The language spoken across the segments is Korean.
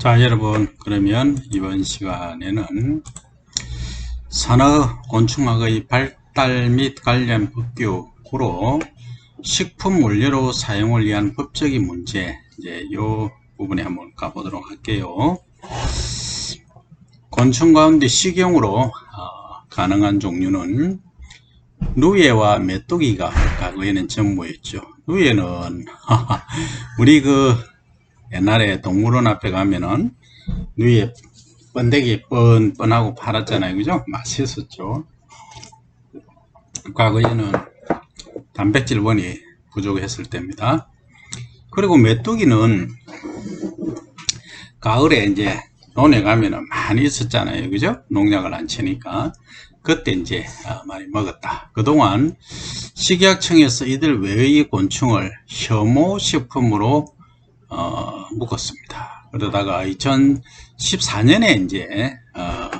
자 여러분 그러면 이번 시간에는 산업 곤충학의 발달 및 관련 법규로 식품 원료로 사용을 위한 법적인 문제 이제 요 부분에 한번 가보도록 할게요. 곤충 가운데 식용으로 어, 가능한 종류는 누에와 메뚜기가 과거에는 전무였죠. 누에는 우리 그 옛날에 동물원 앞에 가면은 누에 번데기 뻔뻔하고 팔았잖아요. 그죠? 맛있었죠. 과거에는 단백질 원이 부족했을 때입니다. 그리고 메뚜기는 가을에 이제 논에 가면은 많이 있었잖아요. 그죠? 농약을 안 치니까. 그때 이제 아, 많이 먹었다. 그동안 식약청에서 이들 외의 곤충을 혐오식품으로 어, 묶었습니다. 그러다가 2014년에 이제 어,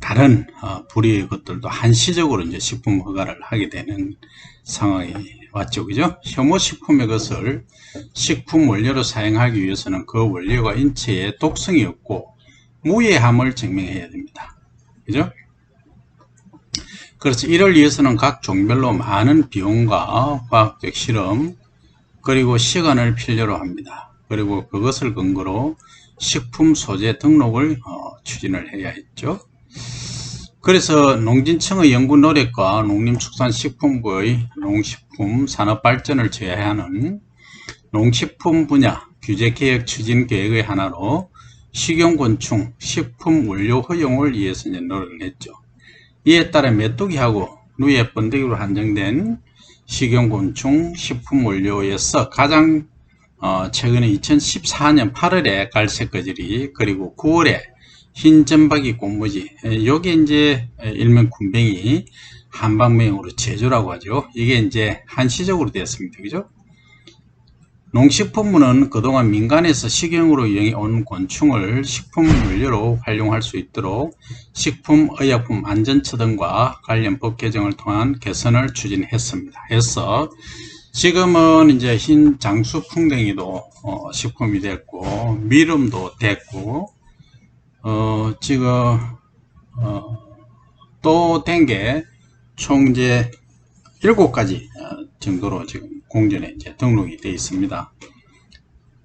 다른 어, 불의 것들도 한시적으로 이제 식품 허가를 하게 되는 상황이 왔죠. 그죠? 혐오식품의 것을 식품 원료로 사용하기 위해서는 그 원료가 인체에 독성이 없고 무해함을 증명해야 됩니다. 그죠? 그래서 이를 위해서는 각 종별로 많은 비용과 과학적 실험 그리고 시간을 필요로 합니다. 그리고 그것을 근거로 식품 소재 등록을 어, 추진을 해야 했죠. 그래서 농진청의 연구 노력과 농림축산식품부의 농식품 산업 발전을 제어하는 농식품 분야 규제 개혁 추진 계획의 하나로 식용곤충 식품 원료 허용을 위해서 노력을 했죠. 이에 따라 메뚜기하고 누에 번데기로 한정된 식용곤충 식품 원료에서 가장 어, 최근에 2014년 8월에 갈색 거질이 그리고 9월에 흰 점박이 꽃무지 여기 이제 일명 군뱅이 한방명으로 제조라고 하죠. 이게 이제 한시적으로 되었습니다. 그죠? 농식품부는 그동안 민간에서 식용으로 이용해 온 곤충을 식품 원료로 활용할 수 있도록 식품의약품 안전처 등과 관련 법 개정을 통한 개선을 추진했습니다. 해서 지금은 이제 흰 장수 풍뎅이도 어, 식품이 됐고 미름도 됐고 어, 지금 어, 또된 게 총 이제 일곱 가지 어, 정도로 지금 공전에 이제 등록이 되어 있습니다.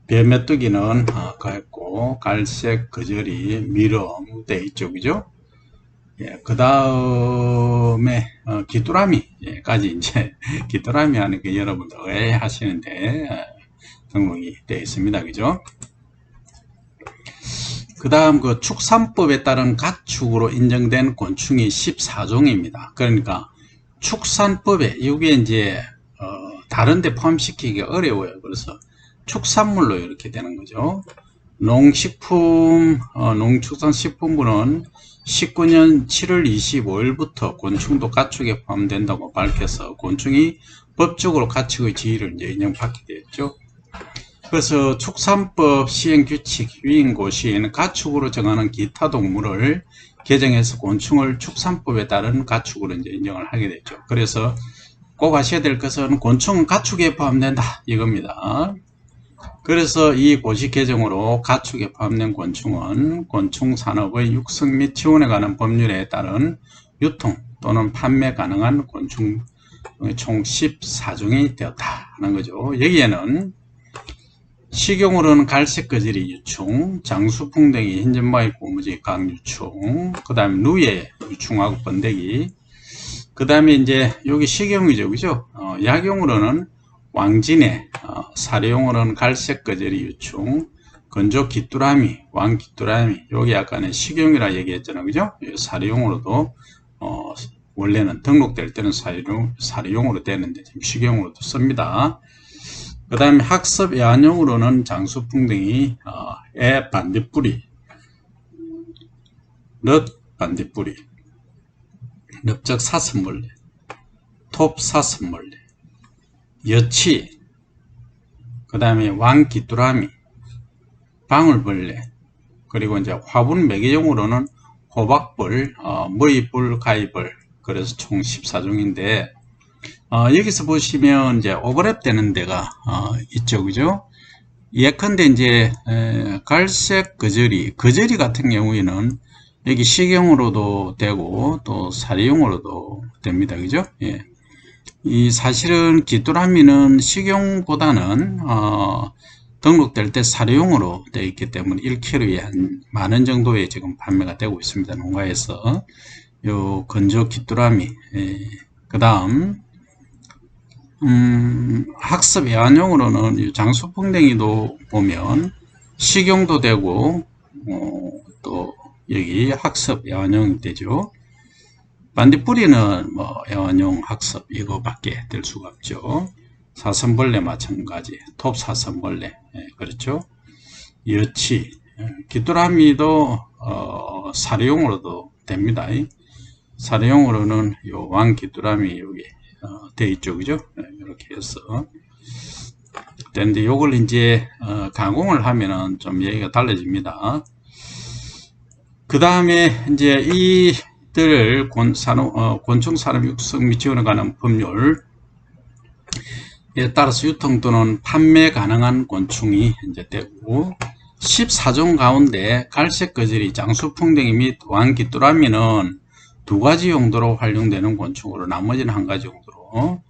뱀메뚜기는 어, 그랬고 갈색 거절이 미름 돼 있죠, 그죠? 예, 그 다음에 어, 귀뚜라미까지 이제 귀뚜라미 하는 게 여러분들 왜 하시는데 어, 등록이 되어 있습니다, 그죠? 그 다음 그 축산법에 따른 가축으로 인정된 곤충이 14종입니다. 그러니까 축산법에 이게 이제 어, 다른 데 포함시키기가 어려워요. 그래서 축산물로 이렇게 되는 거죠. 농식품 어, 농축산식품부는 19년 7월 25일부터 곤충도 가축에 포함된다고 밝혀서 곤충이 법적으로 가축의 지위를 이제 인정받게 되었죠. 그래서 축산법 시행규칙 위인고시에는 가축으로 정하는 기타 동물을 개정해서 곤충을 축산법에 따른 가축으로 이제 인정을 하게 됐죠. 그래서 꼭 아셔야 될 것은 곤충은 가축에 포함된다 이겁니다. 그래서 이 고시 개정으로 가축에 포함된 곤충은 곤충 산업의 육성 및 지원에 관한 법률에 따른 유통 또는 판매 가능한 곤충 총 14종이 되었다 하는 거죠. 여기에는 식용으로는 갈색 거질이 유충, 장수풍뎅이, 흰점마이 고무지 강유충, 그 다음에 누에 유충하고 번데기, 그 다음에 이제 여기 식용이죠, 그죠? 어, 약용으로는 왕진해, 어, 사료용으로는 갈색 거질이 유충, 건조 귀뚜라미, 왕 귀뚜라미, 여기 아까는 식용이라 얘기했잖아요, 그죠? 사료용으로도 어, 원래는 등록될 때는 사료용, 사료용으로 되는데 지금 식용으로도 씁니다. 그 다음에 학습 야용으로는 장수풍뎅이, 어, 애 반딧불이, 넛 반딧불이, 넓적 사슴벌레, 톱 사슴벌레, 여치, 그 다음에 왕기뚜라미, 방울벌레, 그리고 이제 화분 매개용으로는 호박벌, 어, 머리불, 가위벌, 그래서 총 14종인데, 어, 여기서 보시면 이제 오버랩 되는 데가 어, 있죠, 그죠? 예컨대 이제 에, 갈색 거저리, 거저리 같은 경우에는 여기 식용으로도 되고 또 사료용으로도 됩니다. 그죠? 예. 이 사실은 귀뚜라미는 식용보다는 어, 등록될 때 사료용으로 되어 있기 때문에 1kg에 한 만 원 정도에 지금 판매가 되고 있습니다. 농가에서 요 건조 귀뚜라미 그 다음 음, 학습 애완용으로는 이 장수풍뎅이도 보면 식용도 되고 어, 또 여기 학습 애완용이 되죠. 반딧불이는 뭐 애완용 학습 이거밖에 될 수가 없죠. 사슴벌레 마찬가지 톱 사슴벌레 예, 그렇죠. 여치 예, 귀뚜라미도 어, 사료용으로도 됩니다. 사료용으로는 요 왕귀뚜라미 여기 어, 돼 있죠, 그죠? 네, 이렇게 해서 근데 요걸 이제 어, 가공을 하면은 좀 얘기가 달라집니다. 그 다음에 이제 이들 곤, 산업, 어, 곤충 산업 육성 및 지원에 관한 법률 에 따라서 유통 또는 판매 가능한 곤충이 이제 되고 14종 가운데 갈색 거절이 장수풍뎅이 및 왕귀뚜라미는 두 가지 용도로 활용되는 곤충으로 나머지는 한 가지 용도로.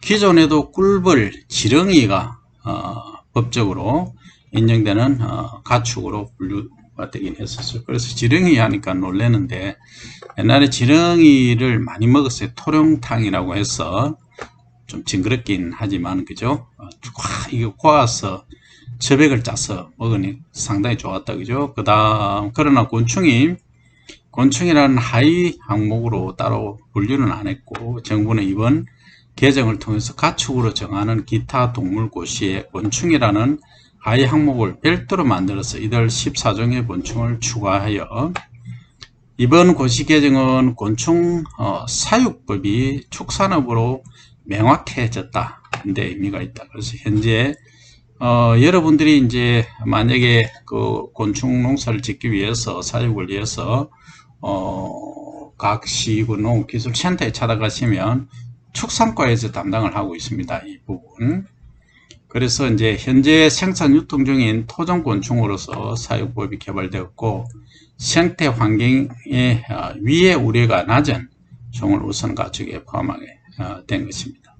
기존에도 꿀벌, 지렁이가 어, 법적으로 인정되는 어, 가축으로 분류 가 되긴 했었어요. 그래서 지렁이 하니까 놀래는데 옛날에 지렁이를 많이 먹었어요. 토룡탕이라고 해서 좀 징그럽긴 하지만 그죠? 어, 꽉 이게 꼬아서 저백을 짜서 먹으니 상당히 좋았다 그죠? 그 다음 그러나 곤충이 곤충이라는 하위 항목으로 따로 분류는 안 했고 정부는 이번 개정을 통해서 가축으로 정하는 기타 동물 고시에 곤충이라는 하위 항목을 별도로 만들어서 이들 14종의 곤충을 추가하여 이번 고시 개정은 곤충 어, 사육법이 축산업으로 명확해졌다. 데 의미가 있다. 그래서 현재 어, 여러분들이 이제 만약에 그 곤충 농사를 짓기 위해서 사육을 위해서 어, 각 시군 농기술센터에 찾아가시면 축산과에서 담당을 하고 있습니다. 이 부분. 그래서 이제 현재 생산 유통 중인 토종 곤충으로서 사육법이 개발되었고 생태 환경의 어, 위해 우려가 낮은 종을 우선 가축에 포함하게 어, 된 것입니다.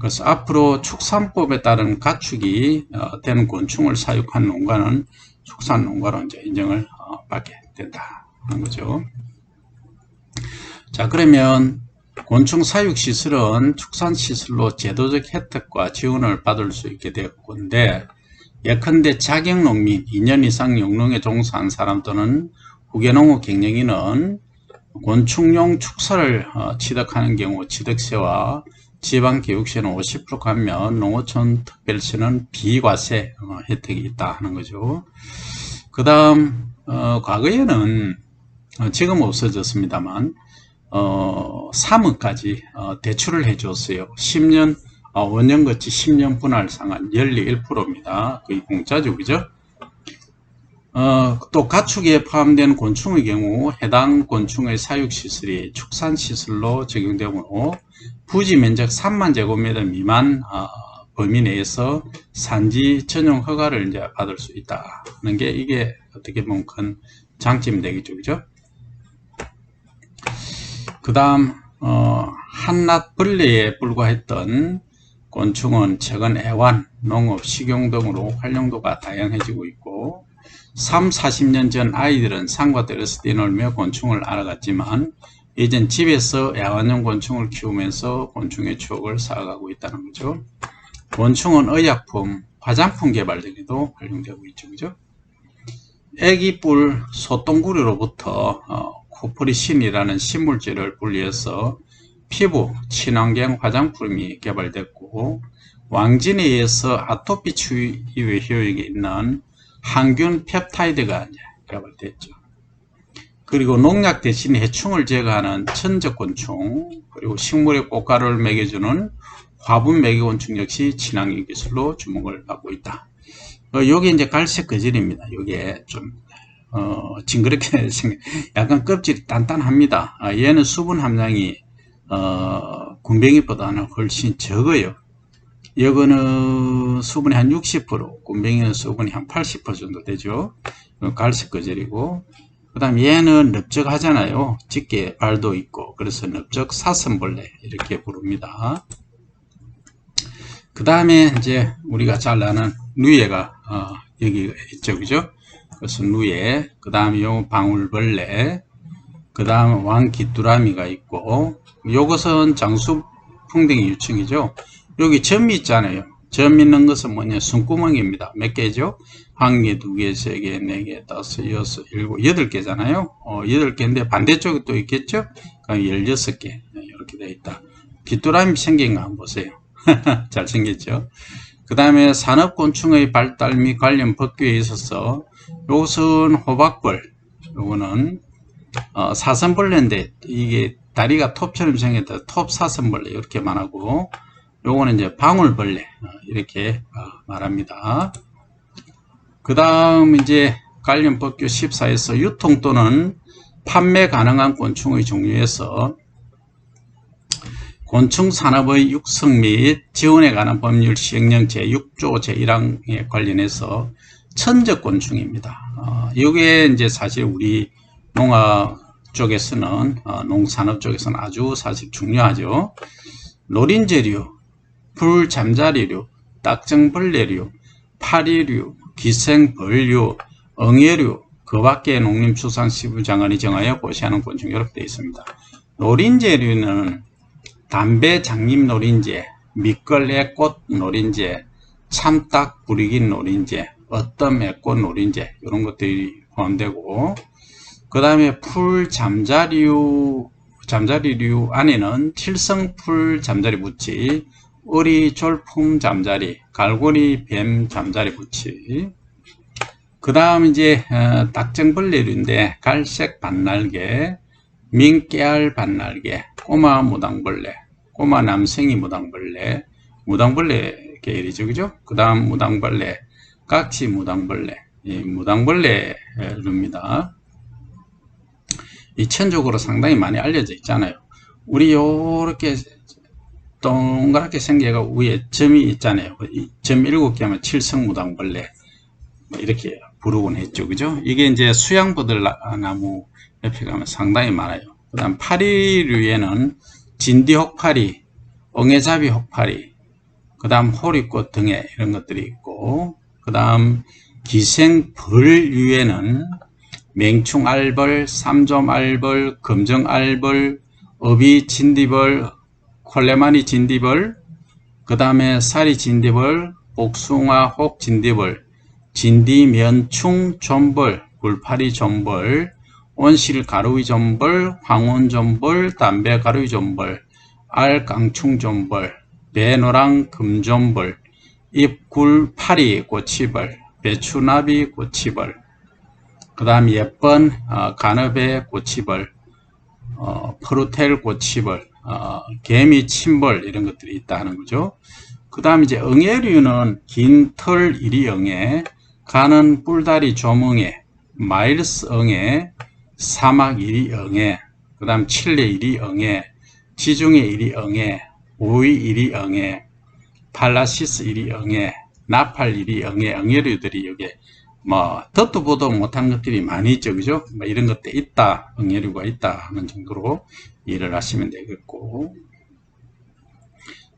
그래서 앞으로 축산법에 따른 가축이 어, 되는 곤충을 사육한 농가는 축산 농가로 이제 인정을 받게 된다. 하는 거죠. 자, 그러면 곤충 사육 시설은 축산 시설로 제도적 혜택과 지원을 받을 수 있게 되었건데 예컨대 자격 농민 2년 이상 영농에 종사한 사람 또는 후계농업 경영인은 곤충용 축사를 어, 취득하는 경우 취득세와 지방교육세는 50% 감면, 농어촌 특별세는 비과세 어, 혜택이 있다 하는 거죠. 그 다음 어, 과거에는 어, 지금 없어졌습니다만 어, 3억까지 어, 대출을 해줬어요. 10년 어, 원년 거치 10년 분할 상한 연리 1%입니다. 거의 공짜죠, 그죠? 어, 또 가축에 포함된 곤충의 경우 해당 곤충의 사육시설이 축산시설로 적용되므로 부지 면적 3만 제곱미터 미만 어, 범위 내에서 산지 전용 허가를 이제 받을 수 있다는 게 이게 어떻게 보면 큰 장점이 되겠죠, 그죠? 그 다음 어, 한낱 벌레에 불과했던 곤충은 최근 애완, 농업, 식용 등으로 활용도가 다양해지고 있고 3, 40년 전 아이들은 상과 떼려서 뛰놀며 곤충을 알아갔지만 이젠 집에서 애완용 곤충을 키우면서 곤충의 추억을 쌓아가고 있다는 거죠. 곤충은 의약품, 화장품 개발 등에도 활용되고 있죠. 그죠? 애기뿔 소똥구리로부터 어, 코프리신이라는 식물질을 분리해서 피부, 친환경 화장품이 개발됐고 왕진에 의해서 아토피 치유의 효용이 있는 항균 펩타이드가 개발됐죠. 그리고 농약 대신 해충을 제거하는 천적곤충, 그리고 식물의 꽃가루를 먹여주는 화분 매개곤충 역시 친환경 기술로 주목을 받고 있다. 어, 요게 이제 갈색 거질입니다. 요게 좀 어, 징그럽게 생각, 약간 껍질이 단단합니다. 아, 얘는 수분 함량이 어, 군뱅이보다는 훨씬 적어요. 여거는 수분이 한 60%, 굼벵이는 수분이 한 80% 정도 되죠. 갈색 거절이고, 그 다음 얘는 넓적하잖아요. 짙게 발도 있고, 그래서 넓적 사슴벌레 이렇게 부릅니다. 그 다음에 이제 우리가 잘 아는 누에가 어, 여기 있죠, 그죠? 그래서 누에, 그 다음에 요 방울벌레, 그 다음 왕귀뚜라미가 있고, 요것은 장수풍뎅이 유충이죠. 여기 점이 있잖아요. 점 있는 것은 뭐냐? 숨구멍입니다. 몇 개죠? 한 개, 두 개, 세 개, 네 개, 다섯, 여섯, 일곱, 여덟 개잖아요. 어, 여덟 개인데 반대쪽에 또 있겠죠? 그럼 열여섯 개. 네, 이렇게 되어 있다. 귀뚜라미 생긴 거 한번 보세요. 잘 생겼죠? 그 다음에 산업곤충의 발달 및 관련 법규에 있어서 요것은 호박벌, 요거는 어, 사슴벌레인데 이게 다리가 톱처럼 생겼다. 톱 사슴벌레 이렇게 말하고 요거는 이제 방울벌레 어, 이렇게 어, 말합니다. 그 다음 이제 관련 법규 14에서 유통 또는 판매 가능한 곤충의 종류에서 곤충 산업의 육성 및 지원에 관한 법률 시행령 제6조 제1항에 관련해서 천적 곤충입니다. 어, 이게 이제 사실 우리 농업 쪽에서는 어, 농산업 쪽에서는 아주 사실 중요하죠. 노린재류, 풀잠자리류, 딱정벌레류, 파리류, 기생벌류, 엉해류, 그 밖에 농림축산식품 장관이 정하여 고시하는 곤충 이렇게 되어 있습니다. 노린재류는 담배 장립 노린재, 밑걸레 꽃 노린재, 참딱 부리긴 노린재, 어떤 애꽃 노린재 이런 것들이 포함되고 그 다음에 풀 잠자리류 잠자리류 안에는 칠성풀 잠자리 부치, 어리 졸품 잠자리, 갈고리 뱀 잠자리 부치. 그 다음 이제 어, 딱정벌레류인데 갈색 반날개, 민깨알 반날개, 꼬마 무당벌레, 꼬마 남생이 무당벌레, 무당벌레 계열이죠, 그죠? 그 다음 무당벌레, 각지 무당벌레, 이 무당벌레입니다. 이 천적으로 상당히 많이 알려져 있잖아요. 우리 요렇게 동그랗게 생겨가 위에 점이 있잖아요. 점 일곱 개 하면 칠성무당벌레 뭐 이렇게 부르곤 했죠. 그죠? 이게 이제 수양버들 나무 옆에 가면 상당히 많아요. 그 다음 파리류에는 진디 혹파리, 엉해잡이 혹파리, 그 다음 호리꽃 등에 이런 것들이 있고 그 다음 기생벌류에는 맹충알벌, 삼점알벌, 금정알벌, 어비 진디벌, 콜레마니 진디벌, 그 다음에 사리 진디벌, 복숭아 혹 진디벌, 진디면충 존벌, 굴파리 존벌, 온실 가루이 존벌, 황혼 존벌, 담배 가루이 존벌, 알강충 존벌, 배노랑 금존벌, 잎굴파리 꼬치벌, 배추나비 꼬치벌, 그 다음 예쁜 어, 가느베 꼬치벌, 어, 프루텔 꼬치벌, 어, 개미 침벌 이런 것들이 있다 하는 거죠. 그 다음 이제 응애류는 긴털 이리 응애, 가는 뿔다리 조멍애, 마일스 응애, 사막 이리 응애, 그 다음 칠레 이리 응애, 지중해 이리 응애, 오이 이리 응애, 팔라시스 이리 응애, 나팔 이리 응애, 응애류들이 여기 뭐 듣도 보도 못한 것들이 많이 있죠. 그죠? 뭐 이런 것도 있다. 응애류가 있다 하는 정도로 이해를 하시면 되겠고.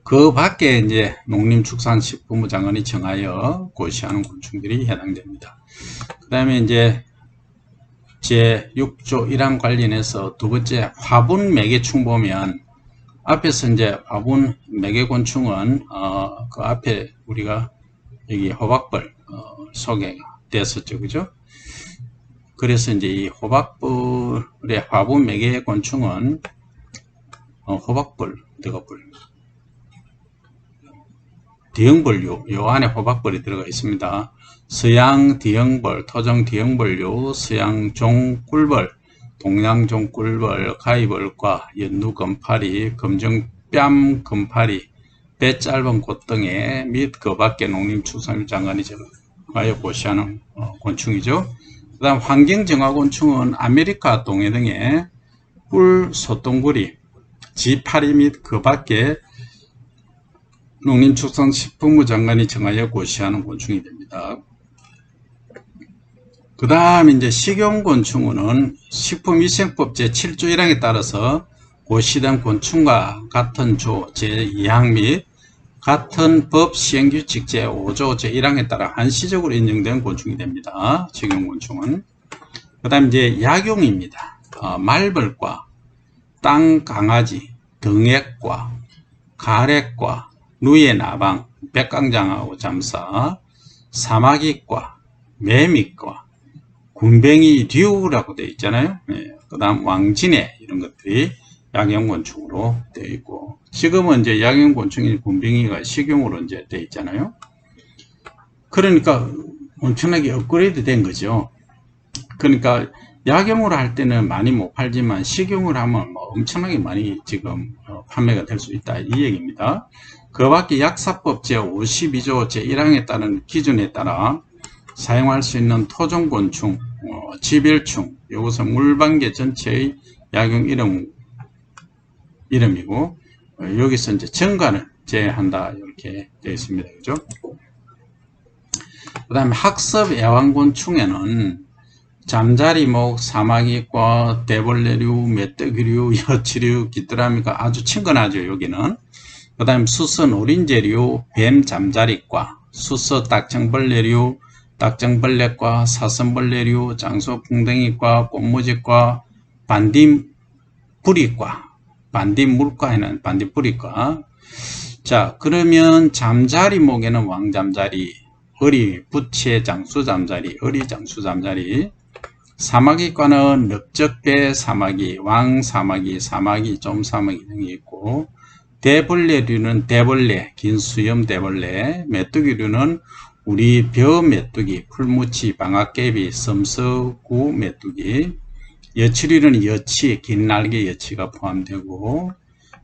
그 밖에 이제 농림축산식품부 장관이 정하여 고시하는 곤충들이 해당됩니다. 그 다음에 이제 제 6조 1항 관련해서 두 번째 화분 매개충 보면 앞에서 이제 화분 매개곤충은 어, 그 앞에 우리가 여기 호박벌 어, 소개가 됐었죠. 그죠? 그래서 이제 이 호박불의 화분 매개 곤충은 어, 호박불, 어가불 디형벌류, 요 안에 호박벌이 들어가 있습니다. 서양 디형벌, 토종 디형벌류, 서양 종꿀벌, 동양 종 꿀벌, 가위벌과 연두 금파리, 검정 뺨 금파리, 배 짧은 꽃 등에 및그 밖에 농림축산물 장관이 바이오보시아는 어, 곤충이죠. 그 다음 환경정화곤충은 아메리카 동해 등의 뿔, 소똥구리, 지파리 및 그 밖에 농림축산식품부 장관이 정하여 고시하는 곤충이 됩니다. 그 다음 이제 식용곤충은 식품위생법 제7조 1항에 따라서 고시된 곤충과 같은 조 제2항 및 같은 법 시행규칙 제5조 제1항에 따라 한시적으로 인정된 곤충이 됩니다. 식용곤충은. 그 다음 이제 약용입니다. 어, 말벌과 땅 강아지, 등액과 가래과, 누에 나방, 백강장하고 잠사, 사마귀과, 매미과, 군뱅이 듀라고 되어 있잖아요. 예, 그 다음 왕진해 이런 것들이 약용곤충으로 되어 있고 지금은 이제 약용곤충인 군뱅이가 식용으로 이제 되어 있잖아요. 그러니까 엄청나게 업그레이드 된 거죠. 그러니까 약용으로 할 때는 많이 못 팔지만 식용으로 하면 뭐 엄청나게 많이 지금 어, 판매가 될 수 있다 이 얘기입니다. 그 밖에 약사법 제52조 제1항에 따른 기준에 따라 사용할 수 있는 토종곤충, 어, 지별충, 이것은 물방개 전체의 약용 이름, 이름이고 어, 여기서 이제 정관을 제한다 이렇게 되어 있습니다. 그죠? 그 다음에 학습 애완곤충에는 잠자리목, 사마귀과, 대벌레류, 메뚜기류, 여치류, 귀뚜라미가 아주 친근하죠. 여기는. 그 다음 수서 노린재류, 뱀 잠자리과, 수서 딱정벌레류, 딱정벌레과, 사슴벌레류, 장소풍뎅이과, 꽃무지과, 반딧불이과, 반딧물과에는 반딧불이과. 자, 그러면 잠자리 목에는 왕잠자리, 어리, 부채, 장수 잠자리, 어리, 장수 잠자리, 사마귀과는 넓적배 사마귀, 왕 사마귀, 사마귀, 좀 사마귀 등이 있고 대벌레류는 대벌레, 긴 수염 대벌레, 메뚜기류는 우리 벼 메뚜기, 풀무치, 방앗개비, 섬서구 메뚜기, 여치류는 여치, 긴 날개 여치가 포함되고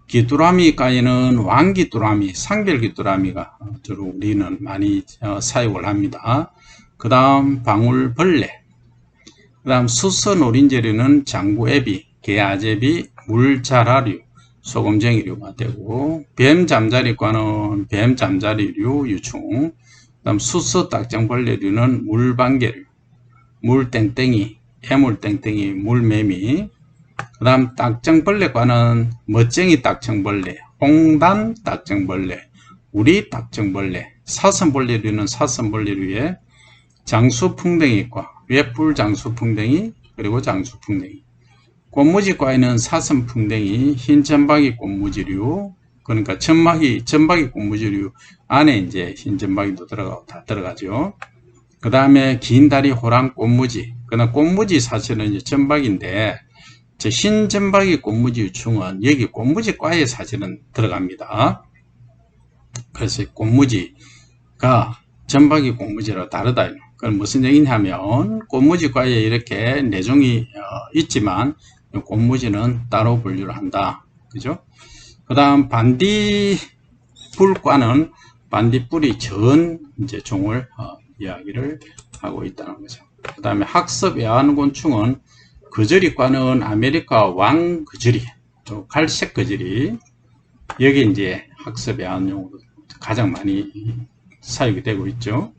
귀뚜라미과에는 왕귀뚜라미, 상별귀뚜라미가 주로 우리는 많이 어, 사용을 합니다. 그 다음 방울벌레, 그 다음 수서 노린재류는 장구애비, 개아제비, 물자라류, 소금쟁이류가 되고 뱀 잠자리과는 뱀 잠자리류 유충, 그 다음 수서 딱정벌레류는 물방개류, 물땡땡이, 애물땡땡이, 물매미, 그 다음 딱정벌레과는 멋쟁이 딱정벌레, 홍단 딱정벌레, 우리 딱정벌레, 사슴벌레류는 사슴벌레류에 장수풍뎅이과, 외풀 장수풍뎅이, 그리고 장수풍뎅이. 꽃무지과에는 사슴풍뎅이, 흰점박이 꽃무지류, 그러니까 천막이, 점박이 꽃무지류 안에 이제 흰점박이도 들어가고 다 들어가죠. 그 다음에 긴 다리 호랑 꽃무지. 그다음 꽃무지 사실은 이제 점박인데, 저 흰점박이 꽃무지 유충은 여기 꽃무지과에 사실은 들어갑니다. 그래서 꽃무지가 점박이 꽃무지랑 다르다. 그건 무슨 얘기냐면 꽃무지과에 이렇게 내종이 어, 있지만 꽃무지는 따로 분류를 한다. 그죠? 그 다음 반딧불과는 반딧불이 전 이제 종을 어, 이야기를 하고 있다는 거죠. 그 다음에 학습 애완곤충은 거저리과는 아메리카 왕 거저리, 갈색 거저리 여기 이제 학습 애완용으로 가장 많이 사용이 되고 있죠.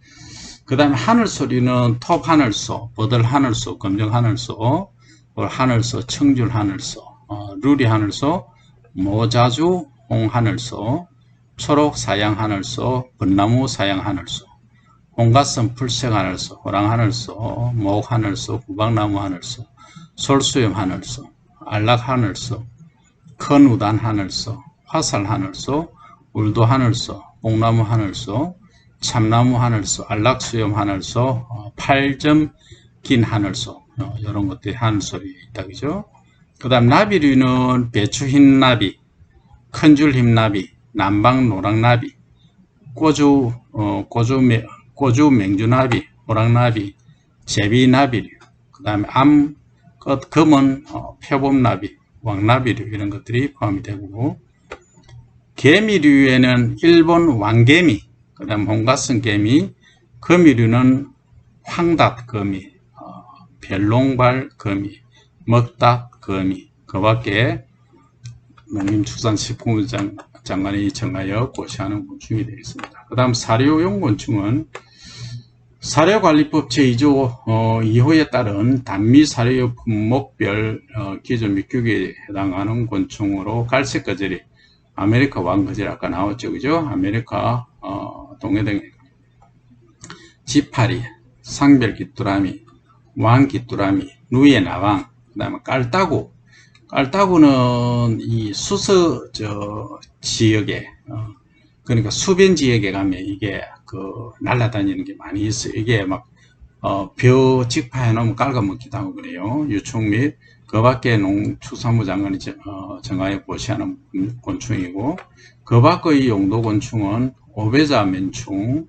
그 다음에 하늘소리는 톱 하늘소, 버들 하늘소, 검정 하늘소, 하늘소, 청줄 하늘소, 어, 루리 하늘소, 모자주 홍 하늘소, 초록 사양 하늘소, 벚나무 사양 하늘소, 홍가슴 풀색 하늘소, 호랑 하늘소, 목 하늘소, 구박나무 하늘소, 솔수염 하늘소, 안락 하늘소, 큰 우단 하늘소, 화살 하늘소, 울도 하늘소, 뽕나무 하늘소, 참나무 하늘소, 안락수염 하늘소, 어, 8점 긴 하늘소 어, 이런 것들이 하늘소리 있다 그죠? 그 다음 나비류는 배추 흰 나비, 큰줄 흰나비, 남방 노랑나비, 꼬주 어, 꼬주 매, 꼬주 맹주나비, 오랑나비, 제비나비류, 그 다음에 암 끝, 검은 어, 표범나비, 왕나비류 이런 것들이 포함이 되고 개미류에는 일본 왕개미, 그 다음 홍가슴 개미, 거미류는 황닭 거미, 어, 별롱발 거미, 먹닭 거미, 그 밖에 농림축산식품부장 장관이 정하여 고시하는 곤충이 되겠습니다. 그 다음 사료용 곤충은 사료관리법 제2조 어, 2호에 따른 단미 사료 품목별 어, 기준 및 규격에 해당하는 곤충으로 갈색 거절이 아메리카 왕거절 아까 나왔죠. 그죠? 아메리카 어, 동해등 지파리 상별 귀뚜라미 왕 귀뚜라미 누에 나왕 그 다음에 깔따구 깔따구는 이 수서 저 지역에 어, 그러니까 수변 지역에 가면 이게 그 날아다니는 게 많이 있어요. 이게 막 어, 벼 직파해 놓으면 깔아먹기도 하고 그래요. 유충 및 그 밖에 농축산부 장관이 정- 어, 정하여 보시하는 곤충이고 그 밖의 용도 곤충은 오베자 맨충,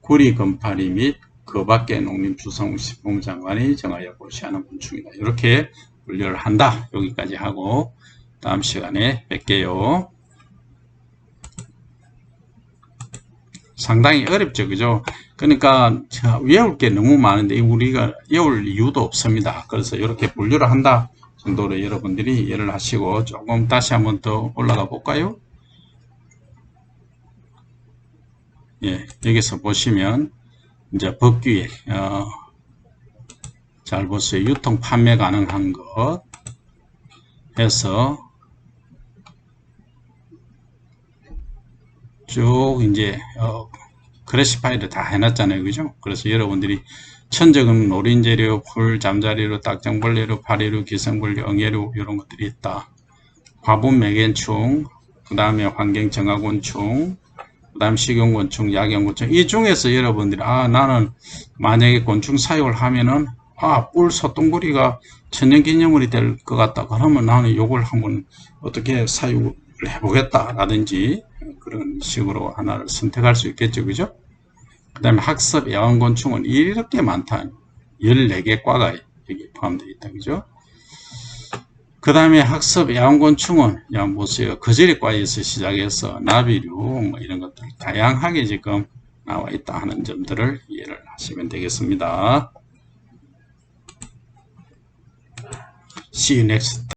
구리 금파리 및 그 밖에 농림축산식품 장관이 정하여 보시하는 곤충이다. 이렇게 분류를 한다. 여기까지 하고 다음 시간에 뵐게요. 상당히 어렵죠. 그죠? 그러니까 자, 외울 게 너무 많은데 우리가 외울 이유도 없습니다. 그래서 이렇게 분류를 한다 정도로 여러분들이 이해를 하시고 조금 다시 한번 더 올라가 볼까요? 예, 여기서 보시면 이제 법규에 어, 잘 보세요. 유통 판매 가능한 것 해서 쭉 이제 어, 클래시파이를 다 해놨잖아요. 그죠? 그래서 여러분들이 천적은 노린재료, 풀, 잠자리로, 딱정벌레로, 파리로, 기생벌레, 엉예로 이런 것들이 있다. 화분 매개충, 그 다음에 환경정화곤충, 그 다음 식용곤충, 약용곤충 이 중에서 여러분들이 아 나는 만약에 곤충 사육을 하면은 아 뿔 소똥구리가 천연기념물이 될 것 같다. 그러면 나는 요걸 한번 어떻게 사육을 해보겠다 라든지 그런 식으로 하나를 선택할 수 있겠죠. 그죠? 그 다음에 학습 야원곤충은 이렇게 많다. 14개 과가 여기 포함되어 있다. 그죠? 그 다음에 학습 야원곤충은, 야, 보세요. 거제리과에서 시작해서 나비류, 뭐 이런 것들 다양하게 지금 나와 있다 하는 점들을 이해를 하시면 되겠습니다. See you next